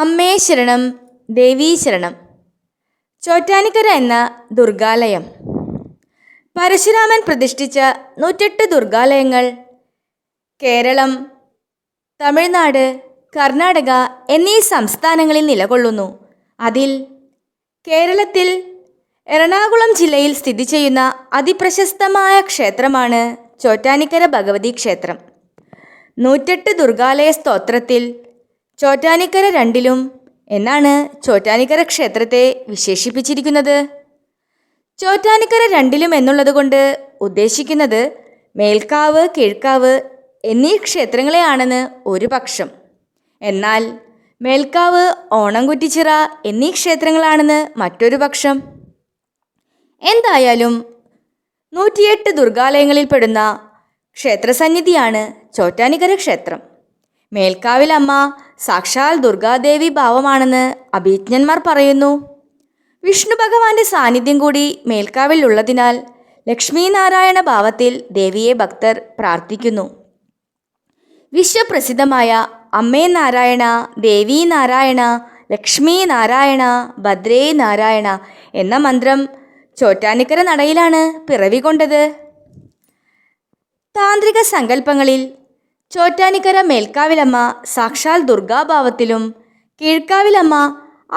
അമ്മേ ശരണം ദേവീ ശരണം. ചോറ്റാനിക്കര എന്ന ദുർഗാലയം. പരശുരാമൻ പ്രതിഷ്ഠിച്ച നൂറ്റെട്ട് ദുർഗാലയങ്ങൾ കേരളം തമിഴ്നാട് കർണാടക എന്നീ സംസ്ഥാനങ്ങളിൽ നിലകൊള്ളുന്നു. അതിൽ കേരളത്തിൽ എറണാകുളം ജില്ലയിൽ സ്ഥിതി ചെയ്യുന്ന അതിപ്രശസ്തമായ ക്ഷേത്രമാണ് ചോറ്റാനിക്കര ഭഗവതി ക്ഷേത്രം. നൂറ്റെട്ട് ദുർഗാലയ സ്തോത്രത്തിൽ ചോറ്റാനിക്കര രണ്ടിലും എന്നാണ് ചോറ്റാനിക്കര ക്ഷേത്രത്തെ വിശേഷിപ്പിച്ചിരിക്കുന്നത്. ചോറ്റാനിക്കര രണ്ടിലും എന്നുള്ളതുകൊണ്ട് ഉദ്ദേശിക്കുന്നത് മേൽക്കാവ് കിഴക്കാവ് എന്നീ ക്ഷേത്രങ്ങളെയാണെന്ന് ഒരു പക്ഷം. എന്നാൽ മേൽക്കാവ് ഓണംകുറ്റിച്ചിറ എന്നീ ക്ഷേത്രങ്ങളാണെന്ന് മറ്റൊരു പക്ഷം. എന്തായാലും നൂറ്റിയെട്ട് ദുർഗാലയങ്ങളിൽ പെടുന്ന ക്ഷേത്രസന്നിധിയാണ് ചോറ്റാനിക്കര ക്ഷേത്രം. മേൽക്കാവിൽ അമ്മ സാക്ഷാൽ ദുർഗാദേവി ഭാവമാണെന്ന് അഭിജ്ഞന്മാർ പറയുന്നു. വിഷ്ണു ഭഗവാന്റെ സാന്നിധ്യം കൂടി മേൽക്കാവിൽ ഉള്ളതിനാൽ ലക്ഷ്മീനാരായണ ഭാവത്തിൽ ദേവിയെ ഭക്തർ പ്രാർത്ഥിക്കുന്നു. വിശ്വപ്രസിദ്ധമായ അമ്മേ നാരായണ ദേവി നാരായണ ലക്ഷ്മി നാരായണ ഭദ്രേ നാരായണ എന്ന മന്ത്രം ചോറ്റാനിക്കര നടയിലാണ് പിറവി കൊണ്ടത്. താന്ത്രിക സങ്കല്പങ്ങളിൽ ചോറ്റാനിക്കര മേൽക്കാവിലമ്മ സാക്ഷാൽ ദുർഗാഭാവത്തിലും. കീഴ്ക്കാവിലമ്മ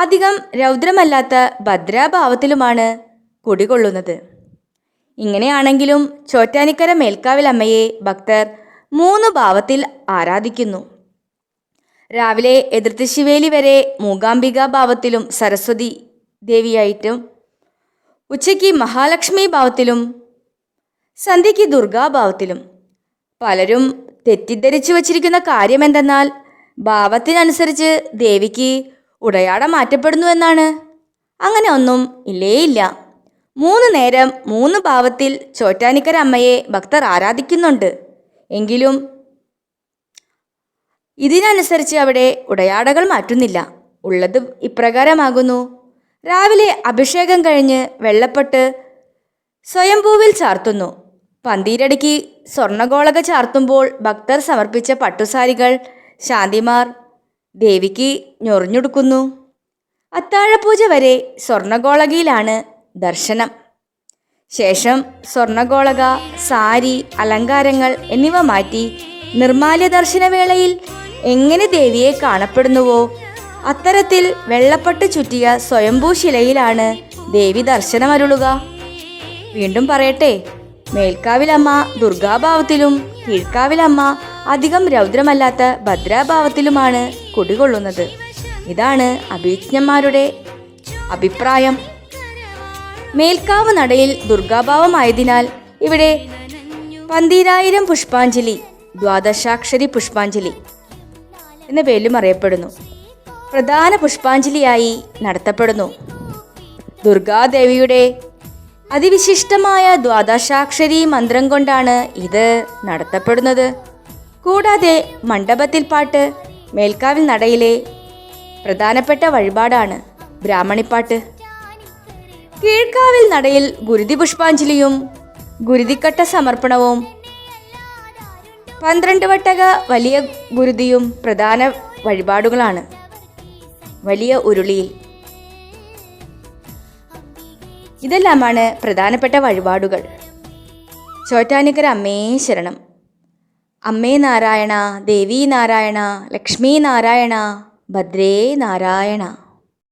അധികം രൗദ്രമല്ലാത്ത ഭദ്രാഭാവത്തിലുമാണ് കുടികൊള്ളുന്നത്. ഇങ്ങനെയാണെങ്കിലും ചോറ്റാനിക്കര മേൽക്കാവിലമ്മയെ ഭക്തർ മൂന്ന് ഭാവത്തിൽ ആരാധിക്കുന്നു. രാവിലെ എതിർത്ത് ശിവേലി വരെ മൂകാംബിക ഭാവത്തിലും സരസ്വതി ദേവിയായിട്ടും ഉച്ചയ്ക്ക് മഹാലക്ഷ്മി ഭാവത്തിലും സന്ധ്യയ്ക്ക് ദുർഗാഭാവത്തിലും പലരും തെറ്റിദ്ധരിച്ചു വച്ചിരിക്കുന്ന കാര്യം എന്തെന്നാൽ ഭാവത്തിനനുസരിച്ച് ദേവിക്ക് ഉടയാട മാറ്റപ്പെടുന്നു എന്നാണ്. അങ്ങനെ ഒന്നും ഇല്ലേയില്ല. മൂന്ന് നേരം മൂന്ന് ഭാവത്തിൽ ചോറ്റാനിക്കര അമ്മയെ ഭക്തർ ആരാധിക്കുന്നുണ്ട്. എങ്കിലും ഇതിനനുസരിച്ച് അവിടെ ഉടയാടകൾ മാറ്റുന്നില്ല. ഉള്ളത് ഇപ്രകാരമാകുന്നു. രാവിലെ അഭിഷേകം കഴിഞ്ഞ് വെള്ളപ്പെട്ട് സ്വയംഭൂവിൽ ചാർത്തുന്നു. പന്തീരടിക്ക് സ്വർണഗോളക ചാർത്തുമ്പോൾ ഭക്തർ സമർപ്പിച്ച പട്ടുസാരികൾ ശാന്തിമാർ ദേവിക്ക് ഞൊറിഞ്ഞൊടുക്കുന്നു. അത്താഴപൂജ വരെ സ്വർണഗോളകയിലാണ് ദർശനം. ശേഷം സ്വർണഗോളക സാരി അലങ്കാരങ്ങൾ എന്നിവ മാറ്റി നിർമാല്യ ദർശനവേളയിൽ എങ്ങനെ ദേവിയെ കാണപ്പെടുന്നുവോ അത്തരത്തിൽ വെള്ളപ്പട്ട് ചുറ്റിയ സ്വയംഭൂ ശിലയിലാണ് ദേവി ദർശനമരുളുക. വീണ്ടും പറയട്ടെ. മേൽക്കാവിലമ്മ ദുർഗാഭാവത്തിലും കീഴ്ക്കാവിലമ്മ അധികം രൗദ്രമല്ലാത്ത ഭദ്രാഭാവത്തിലുമാണ് കുടികൊള്ളുന്നത്. ഇതാണ് അഭിജ്ഞന്മാരുടെ അഭിപ്രായം. മേൽക്കാവ് നടയിൽ ദുർഗാഭാവമായതിനാൽ ഇവിടെ പന്തിരായിരം പുഷ്പാഞ്ജലി ദ്വാദശാക്ഷരി പുഷ്പാഞ്ജലി എന്ന പേരിലും അറിയപ്പെടുന്നു. പ്രധാന പുഷ്പാഞ്ജലിയായി നടത്തപ്പെടുന്നു. ദുർഗാദേവിയുടെ അതിവിശിഷ്ടമായ ദ്വാദശാക്ഷരി മന്ത്രം കൊണ്ടാണ് ഇത് നടത്തപ്പെടുന്നത്. കൂടാതെ മണ്ഡപത്തിൽ പാട്ട് മേൽക്കാവിൽ നടയിലെ പ്രധാനപ്പെട്ട വഴിപാടാണ് ബ്രാഹ്മണിപ്പാട്ട്. കീഴ്ക്കാവിൽ നടയിൽ ഗുരുതി പുഷ്പാഞ്ജലിയും ഗുരുതിക്കട്ട സമർപ്പണവും പന്ത്രണ്ട് വട്ടക വലിയ ഗുരുതിയും പ്രധാന വഴിപാടുകളാണ്. വലിയ ഉരുളിയിൽ ഇതെല്ലാമാണ് പ്രധാനപ്പെട്ട വഴിപാടുകൾ. ചോറ്റാനിക്കര അമ്മേ ശരണം. അമ്മേ നാരായണ ദേവി നാരായണ ലക്ഷ്മി നാരായണ ഭദ്രേ നാരായണ.